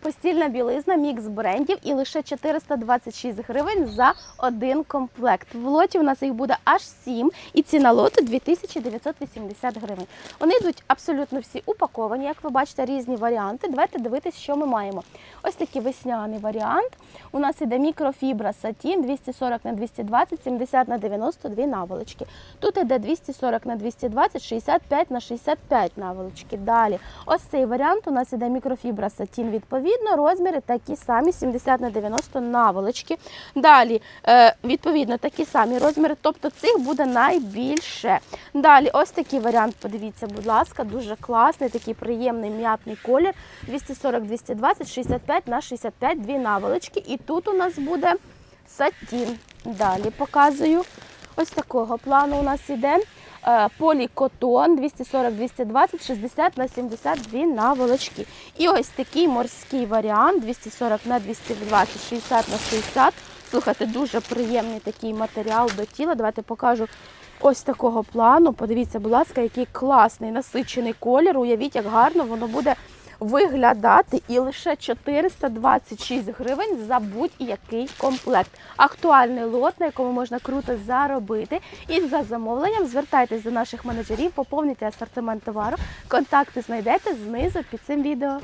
постільна білизна, мікс брендів і лише 426 гривень за один комплект. В лоті у нас їх буде аж 7 і ціна лоту 2980 гривень. Вони йдуть абсолютно всі упаковані, як ви бачите, різні варіанти. Давайте дивитись, що ми маємо. Ось такий весняний варіант. У нас іде мікрофібра сатін 240 на 220, 70 на 92 наволочки. Тут іде 240 на 220, 65 на 65 наволочки. Далі, ось цей варіант у нас іде мікрофібра сатін. Відповідно, розміри такі самі 70 на 90 наволочки. Далі, е, відповідно, такі самі розміри, тобто цих буде найбільше. Далі, ось такий варіант, подивіться, будь ласка, дуже класний, такий приємний м'ятний колір. 240, 220, 65 на 65, дві наволочки. І тут у нас буде сатін. Далі показую. Ось такого плану у нас іде. Е, Полікотон 240, 220, 60 на 72 наволочки. І ось такий морський варіант 240 на 220, 60 на 60. Слухайте, дуже приємний такий матеріал до тіла. Давайте покажу ось такого плану. Подивіться, будь ласка, який класний насичений колір. Уявіть, як гарно воно буде виглядати. І лише 426 гривень за будь-який комплект. Актуальний лот, на якому можна круто заробити. І за замовленням звертайтесь до наших менеджерів, поповнюйте асортимент товару. Контакти знайдете знизу під цим відео.